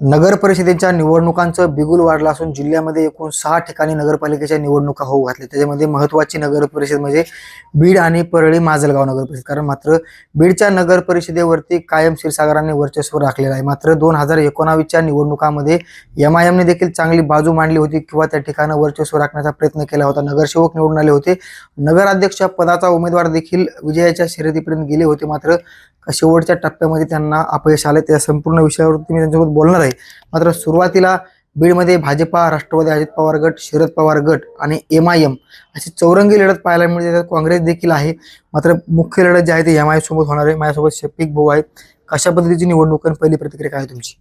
नगर परिषदेच्या निवडणुकांचं बिगुल वाढलं असून जिल्ह्यामध्ये एकूण सहा ठिकाणी नगरपालिकेच्या निवडणुका होऊ घातल्या. त्याच्यामध्ये महत्त्वाची नगर परिषद म्हणजे बीड आणि परळी माजलगाव नगर परिषद कारण मात्र बीडच्या नगर परिषदेवरती कायम क्षीरसागरांनी वर्चस्व राखलेलं आहे. मात्र दोन हजार एकोणावीसच्या निवडणुकामध्ये एम आय एमने देखील चांगली बाजू मांडली होती किंवा त्या ठिकाणं वर्चस्व राखण्याचा प्रयत्न केला होता. नगरसेवक निवडून आले होते. नगराध्यक्ष पदाचा उमेदवार देखील विजयाच्या शर्यतीपर्यंत गेले होते. मात्र शेवटच्या टप्प्यामध्ये त्यांना अपयश आले. त्या संपूर्ण विषयावरती मी त्यांच्यासोबत बोलणार आहे. मात्र सुरुवातीला बीडमध्ये भाजपा राष्ट्रवादी अजित पवार गट शरद पवार गट आणि एम आय एम अशी चौरंगी लढत पाहायला मिळते. त्यात काँग्रेस देखील आहे. मात्र मुख्य लढत जी आहे ती एम आय सोबत होणार आहे. माझ्यासोबत शफिक भाऊ आहे कशा पद्धतीची निवडणूक आणि पहिली प्रतिक्रिया काय आहे तुमची?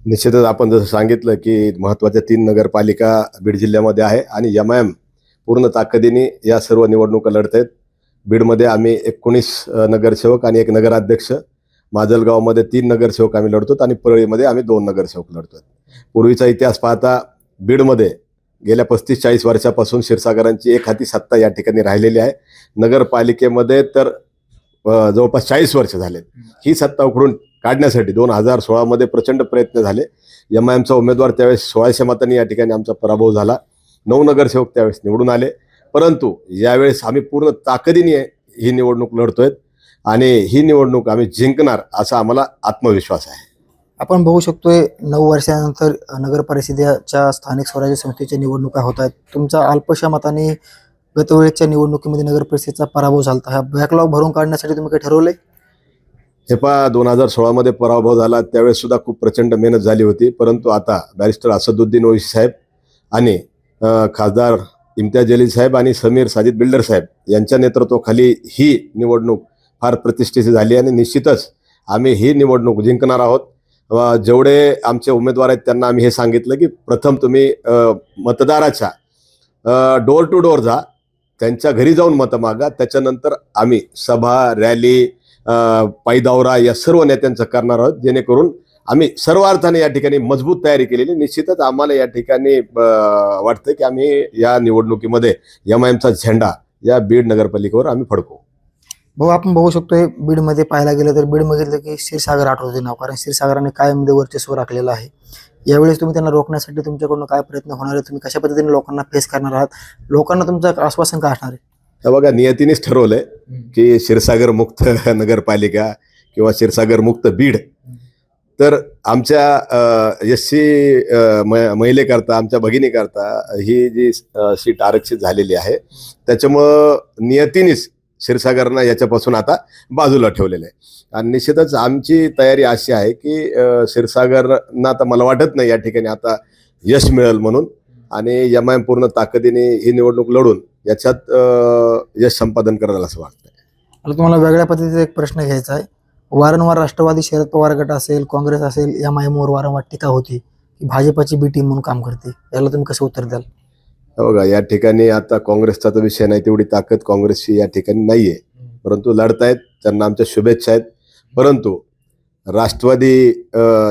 निश्चितच आपण जसं सांगितलं की महत्त्वाच्या तीन नगरपालिका बीड जिल्ह्यामध्ये आहे आणि एम आय एम पूर्ण ताकदीने या सर्व निवडणुका लढत आहेत बीडमध्ये आम्ही एकोणीस नगरसेवक आणि एक नगराध्यक्ष माजलगावमध्ये तीन नगरसेवक आम्ही लढतो आणि परळीमध्ये आम्ही दोन नगरसेवक लढतो पूर्वीचा इतिहास पाहता बीडमध्ये गेल्या पस्तीस चाळीस वर्षापासून क्षीरसागरांची एक हाती सत्ता या ठिकाणी राहिलेली आहे. नगरपालिकेमध्ये तर जवळपास चाळीस वर्ष झाले ही सत्ता उकडून काढण्यासाठी दोन हजार सोळामध्ये प्रचंड प्रयत्न झाले. एम आय एमचा उमेदवार त्यावेळेस सोळाशे मतांनी या ठिकाणी आमचा पराभव झाला. नऊ नगरसेवक त्यावेळेस निवडून आले. परंतु यावेळेस आम्ही पूर्ण ताकदीने ही निवडणूक लढतोय. आणि ही निवडणूक आम्ही जिंकणार असा आम्हाला आत्मविश्वास आहे. आपण बघू शकतोय नऊ वर्षानंतर नगर परिषदेच्या स्थानिक स्वराज्य संस्थेच्या निवडणुका होत आहेत. तुमचा अल्पशा मताने गतवेळेच्या निवडणुकीमध्ये नगर परिषदेचा पराभव झाला हा बॅकलॉग भरून काढण्यासाठी तुम्ही काही ठरवलंय? हे पहा दोन हजार सोळामध्ये पराभव झाला. त्यावेळेस सुद्धा खूप प्रचंड मेहनत झाली होती. परंतु आता बॅरिस्टर असदुद्दीन ओवैसी साहेब आणि खासदार इम्तियाज जलील साहेब आणि समीर साजिद बिल्डर साहेब यांच्या नेतृत्वाखाली ही निवडणूक फार प्रतिष्ठेची झाली आणि निश्चितच आम्ही ही निवडणूक जिंकणार आहोत. जेवढे आमचे उमेदवार आहेत त्यांना आम्ही हे सांगितलं की प्रथम तुम्ही मतदाराच्या डोर टू डोर जा त्यांच्या घरी जाऊन मतं मागा त्याच्यानंतर आम्ही सभा रॅली पायदौरा या सर्व नेत्यांचं करणार आहोत. जेणेकरून आम्ही सर्व अर्थाने या ठिकाणी मजबूत तयारी केलेली. निश्चितच आम्हाला या ठिकाणी वाटतं की आम्ही या निवडणुकीमध्ये एम आय एमचा झेंडा या बीड नगरपालिकेवर आम्ही फडकू भाऊ आपण बघू शकतोय बीडमध्ये पाहायला गेलं तर बीड बघितलं की क्षीरसागर आठवते नाव कारण क्षीरसागराने कायममध्ये वर्चस्व राखलेलं आहे. यावेळेस तुम्ही त्यांना रोखण्यासाठी तुमच्याकडून काय प्रयत्न होणार आहे? तुम्ही कशा पद्धतीने लोकांना फेस करणार आहात? लोकांना तुमचं आश्वासन काय असणार आहे? हे बघा नियतीनेच ठरवलंय की क्षीरसागर मुक्त नगरपालिका किंवा क्षीरसागर मुक्त बीड. तर आमच्या एस सी महिलेकरता आमच्या भगिनीकरता ही जी सीट आरक्षित झालेली आहे त्याच्यामुळं नियतीनेच क्षीरसागरनं याच्यापासून आता बाजूला ठेवलेलं आहे. आणि निश्चितच आमची तयारी अशी आहे की अ, क्षीरसागरनं आता मला वाटत नाही या ठिकाणी आता यश मिळेल म्हणून. आणि एम आय एम पूर्ण ताकदीने ही निवडणूक लढून याच्यात यश संपादन करायला असं वाटतं मला तुम्हाला वेगळ्या पद्धतीचा एक प्रश्न घ्यायचा आहे. वारंवार राष्ट्रवादी शरद पवार गट असेल काँग्रेस असेल एम आय एमवर वारंवार टीका होती की भाजपाची बी टीम म्हणून काम करते. याला तुम्ही कसं उत्तर द्याल? बघा या ठिकाणी आता काँग्रेसचा तर विषय नाही तेवढी ताकद काँग्रेसची या ठिकाणी नाहीये. परंतु लढतायत त्यांना आमच्या शुभेच्छा आहेत. परंतु राष्ट्रवादी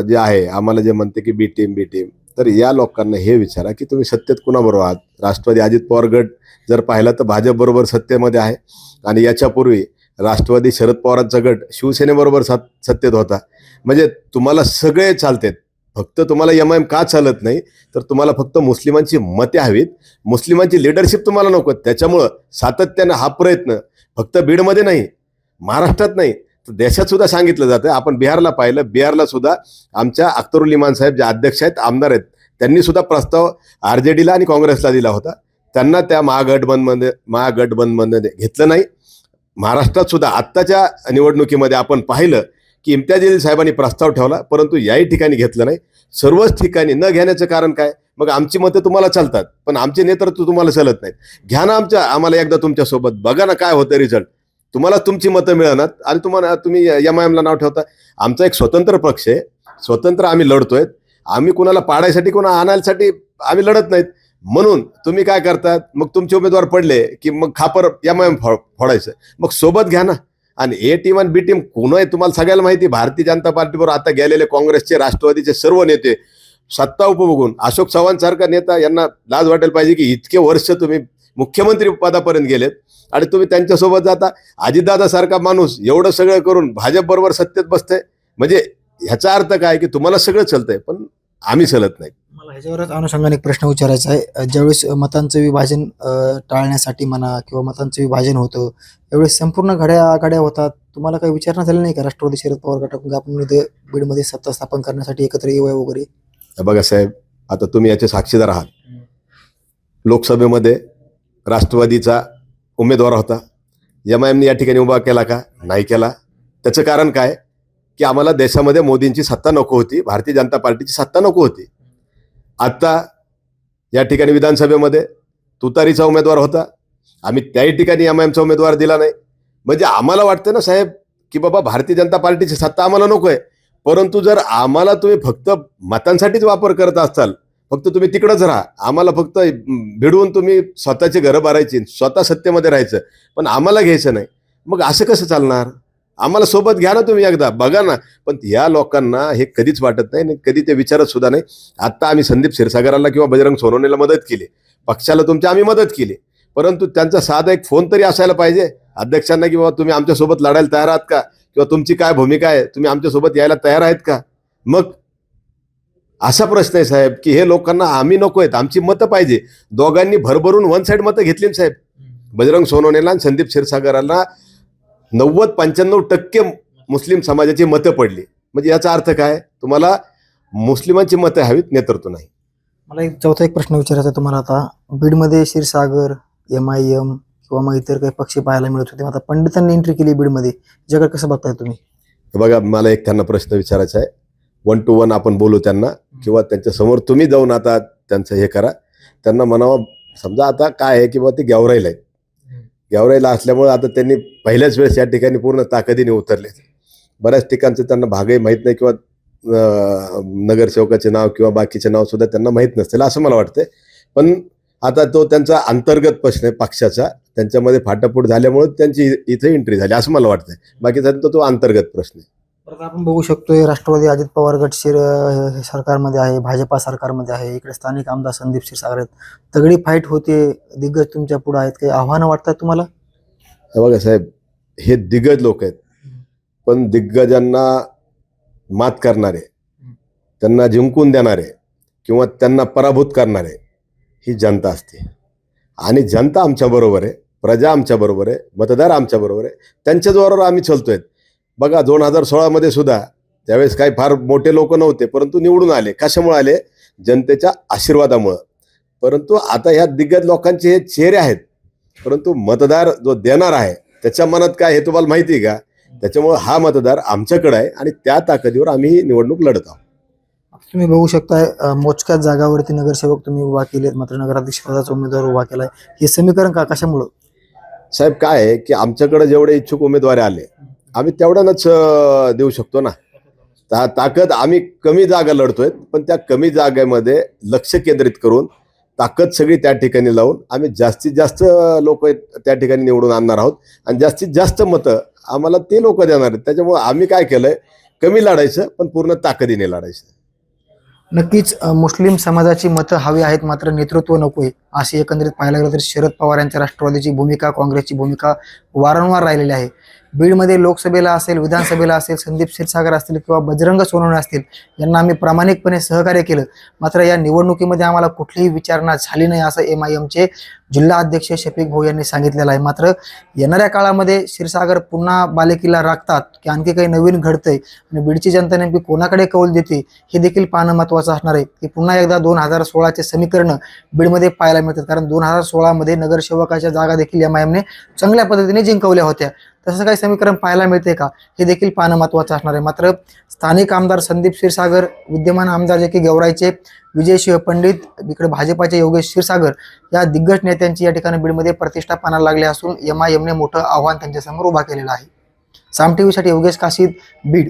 जे आहे आम्हाला जे म्हणते की बी टीम बी टीम तर या लोकांना हे विचारा की तुम्ही सत्तेत कुणाबरोबर आहात? राष्ट्रवादी अजित पवार गट जर पाहिला तर भाजप बरोबर सत्तेमध्ये आहे. आणि याच्यापूर्वी राष्ट्रवादी शरद पवारांचा गट शिवसेनेबरोबर सत सत्तेत होता. म्हणजे तुम्हाला सगळे चालतेत. फक्त तुम्हाला एम आय एम का चालत नाही तर तुम्हाला फक्त मुस्लिमांची मते हवीत. मुस्लिमांची लिडरशिप तुम्हाला नको त्याच्यामुळं सातत्यानं हा प्रयत्न फक्त बीडमध्ये नाही महाराष्ट्रात नाही तर देशात सुद्धा सांगितलं जातं आपण बिहारला पाहिलं बिहारला सुद्धा आमच्या अख्तरुल इमान साहेब जे अध्यक्ष आहेत आमदार आहेत त्यांनी सुद्धा प्रस्ताव आर जे डीला आणि काँग्रेसला दिला होता. त्यांना त्या महागठबंधनमध्ये महागठबंधनमध्ये घेतलं नाही. महाराष्ट्रात सुद्धा आत्ताच्या निवडणुकीमध्ये आपण पाहिलं की इम्तियाज जलील साहेबांनी प्रस्ताव ठेवला परंतु याही ठिकाणी घेतलं नाही. सर्वच ठिकाणी न घेण्याचं कारण काय? मग आमची मतं तुम्हाला चालतात पण आमचे नेतृत्व तुम्हाला चालत नाहीत. घ्या ना आमच्या आम्हाला एकदा तुमच्यासोबत बघा ना काय होतं रिझल्ट तुम्हाला तुमची मतं मिळणार आणि तुम्हाला तुम्ही एम आय एमला नाव ठेवता. आमचा एक स्वतंत्र पक्ष आहे स्वतंत्र आम्ही लढतोय आम्ही कुणाला पाडायसाठी कुणा आणायसाठी आम्ही लढत नाहीत. म्हणून तुम्ही काय करतात मग तुमचे उमेदवार पडले की मग खापर एम आय एम फोडायचं. मग सोबत घ्या ना. आणि ए टीम आणि बी टीम कोण आहे तुम्हाला सगळ्याला माहिती भारतीय जनता पार्टीवर आता गेलेले काँग्रेसचे राष्ट्रवादीचे सर्व नेते सत्ता उपभोगून अशोक चव्हाण सारखा नेता यांना लाज वाटेल पाहिजे की इतके वर्ष तुम्ही मुख्यमंत्री पदापर्यंत गेलेत आणि तुम्ही त्यांच्यासोबत जाता. अजितदादा सारखा माणूस एवढं सगळं करून भाजप बरोबर सत्तेत बसतंय. म्हणजे ह्याचा अर्थ काय की तुम्हाला सगळं चालतंय पण आम्ही चलत नाही. मला ह्याच्यावरच अनुषंगाने एक प्रश्न विचारायचा आहे. ज्यावेळेस मतांचं विभाजन टाळण्यासाठी म्हणा किंवा मतांचं विभाजन होतं त्यावेळेस संपूर्ण घड्या आघाड्या होतात. तुम्हाला काही विचारणा झाली नाही का? राष्ट्रवादी शरद पवार गटाकडून आपण इथे बीडमध्ये सत्ता स्थापन करण्यासाठी एकत्र येऊया वगैरे? बघा साहेब आता तुम्ही याचे साक्षीदार आहात. लोकसभेमध्ये राष्ट्रवादीचा उमेदवार होता. एम आय एमने या ठिकाणी उभा केला का? नाही केला. त्याचं कारण काय? की आम्हाला देशामध्ये मोदींची सत्ता नको होती भारतीय जनता पार्टीची सत्ता नको होती. आत्ता या ठिकाणी विधानसभेमध्ये तुतारीचा उमेदवार होता. आम्ही त्याही ठिकाणी एम आय एमचा उमेदवार दिला नाही. म्हणजे आम्हाला वाटतं ना साहेब की बाबा भारतीय जनता पार्टीची सत्ता आम्हाला नको आहे. परंतु जर आम्हाला तुम्ही फक्त मतांसाठीच वापर करत असाल फक्त तुम्ही तिकडंच राहा. आम्हाला फक्त भिडवून तुम्ही स्वतःची घरं भरायची स्वतः सत्तेमध्ये राहायचं. पण आम्हाला घ्यायचं नाही. मग असं कसं चालणार? आम्हाला सोबत घ्या ना तुम्ही एकदा बघा ना. पण या लोकांना हे कधीच वाटत नाही आणि कधी ते विचारत सुद्धा नाही. आत्ता आम्ही संदीप क्षीरसागराला किंवा बजरंग सोनवणेला मदत केली. पक्षाला तुमच्या आम्ही मदत केली. परंतु त्यांचा साधा एक फोन तरी असायला पाहिजे. अध्यक्षांना की बाबा तुम्ही आमच्यासोबत लढायला तयार आहात का? किंवा तुमची काय भूमिका आहे? तुम्ही आमच्यासोबत यायला तयार आहेत का? मग असा प्रश्न आहे साहेब की हे लोकांना आम्ही नको आहेत. आमची मतं पाहिजे. दोघांनी भरभरून वन साईड मतं घेतली साहेब. बजरंग सोनवणेला आणि संदीप क्षीरसागराला नव्वद पंच्याण्णव टक्के मुस्लिम समाजाची मतं पडली. म्हणजे याचा अर्थ काय? तुम्हाला मुस्लिमांची मतं हवीत नेतृत्व नाही. मला एक चौथा एक प्रश्न विचारायचा आहे तुम्हाला आता. बीडमध्ये क्षीरसागर एम आय एम किंवा मग इतर काही पक्ष पाहायला मिळत होते. मग आता पंडितांनी एंट्री केली बीडमध्ये. जगात कसं बघताय तुम्ही? हे बघा मला एक त्यांना प्रश्न विचारायचा आहे. वन टू वन आपण बोलू त्यांना किंवा त्यांच्यासमोर तुम्ही जाऊन आता त्यांचं हे करा. त्यांना म्हणावं समजा आता काय आहे की बा ते गेवराईला आहेत. गेवराईला असल्यामुळं आता त्यांनी पहिल्याच वेळेस या ठिकाणी पूर्ण ताकदीने उतरले. बऱ्याच ठिकाणचं त्यांना भागही माहीत नाही किंवा नगरसेवकाचे नाव किंवा बाकीचे नाव सुद्धा त्यांना माहीत नसतील असं मला वाटतंय. पण आता तो त्यांचा अंतर्गत प्रश्न आहे पक्षाचा. त्यांच्यामध्ये फाटाफूट झाल्यामुळे त्यांची इथे एंट्री झाली असं मला वाटतंय. बाकीचा तो तो अंतर्गत प्रश्न आहे. परत आपण बघू शकतोय राष्ट्रवादी अजित पवार गट शिर अं, सरकारमध्ये आहे भाजपा सरकारमध्ये आहे इकडे स्थानिक आमदार संदीप क्षीरसागर आहेत. तगडी फाईट होते दिग्गज तुमच्यापुढे आहेत काही आव्हानं वाटतात तुम्हाला? हे बघा साहेब हे दिग्गज लोक आहेत. पण दिग्गजांना मात करणारे त्यांना जिंकून देणारे किंवा त्यांना पराभूत करणारे ही जनता असते. आणि जनता आमच्याबरोबर आहे प्रजा आमच्याबरोबर आहे मतदार आमच्याबरोबर आहे. त्यांच्याद्वारावर आम्ही चालतोय. बघा दोन हजार सोळामध्ये सुद्धा त्यावेळेस काही फार मोठे लोक नव्हते परंतु निवडून आले. कशामुळे आले? जनतेच्या आशीर्वादामुळं. परंतु आता ह्या दिग्गज लोकांचे हे चेहरे आहेत. परंतु मतदार जो देणार आहे त्याच्या मनात काय हे तुम्हाला माहिती आहे का? त्याच्यामुळे हा मतदार आमच्याकडे आहे आणि त्या ताकदीवर आम्ही ही निवडणूक लढत आहोत. तुम्ही बघू शकताय अं, मोजक्याच जागावरती नगरसेवक तुम्ही उभा केलेत मात्र नगराध्यक्ष पदाचा उमेदवार उभा केलाय. हे समीकरण का? कशामुळं? साहेब काय आहे की आमच्याकडे जेवढे इच्छुक उमेदवार आले आम्ही तेवढ्यानंच देऊ शकतो ना. ता ताकद आम्ही कमी जागा लढतोय पण त्या कमी जागेमध्ये लक्ष केंद्रित करून ताकद सगळी त्या ठिकाणी लावून आम्ही जास्तीत जास्त लोक त्या ठिकाणी निवडून आणणार आहोत. आणि जास्तीत जास्त मतं आम्हाला ते लोक देणार आहेत. त्याच्यामुळे आम्ही काय केलंय कमी लढायचं पण पूर्ण ताकदीने लढायचं. नक्कीच मुस्लिम समाजाची मतं हवी आहेत मात्र नेतृत्व नको आहे असे एकंदरीत पाहायला गेलं तर शरद पवार यांच्या राष्ट्रवादीची भूमिका काँग्रेसची भूमिका वारंवार राहिलेली आहे. बीडमध्ये लोकसभेला असेल विधानसभेला असेल संदीप क्षीरसागर असतील किंवा बजरंग सोनवणे असतील यांना आम्ही प्रामाणिकपणे सहकार्य केलं. मात्र या निवडणुकीमध्ये आम्हाला कुठलीही विचारणा झाली नाही असं एम आय एमचे जिल्हा अध्यक्ष शफीक भाऊ यांनी सांगितलेलं आहे. मात्र येणाऱ्या काळामध्ये क्षीरसागर पुन्हा बालेकिल्ला राखतात की आणखी काही नवीन घडतंय आणि बीडची जनता नेमकी कोणाकडे कौल देते हे देखील पाहणं महत्त्वाचं असणार आहे. की पुन्हा एकदा दोन हजार सोळाचे समीकरण बीडमध्ये पाहायला मिळतात. कारण दोन हजार सोळामध्ये नगरसेवकाच्या जागा देखील एम आय एमने चांगल्या पद्धतीने जिंकवल्या होत्या. तसं काही समीकरण पाहायला मिळते का? हे देखील पाहणं महत्त्वाचं असणार आहे. मात्र स्थानिक आमदार संदीप क्षीरसागर विद्यमान आमदार जे की गौरायचे विजय शिव पंडित इकडे भाजपाचे योगेश क्षीरसागर या दिग्गज नेत्यांची या ठिकाणी बीडमध्ये प्रतिष्ठा पाहायला लागली असून एम आय एमने मोठं आव्हान त्यांच्यासमोर उभा केलेलं आहे. साम टीव्हीसाठी योगेश काशीद बीड.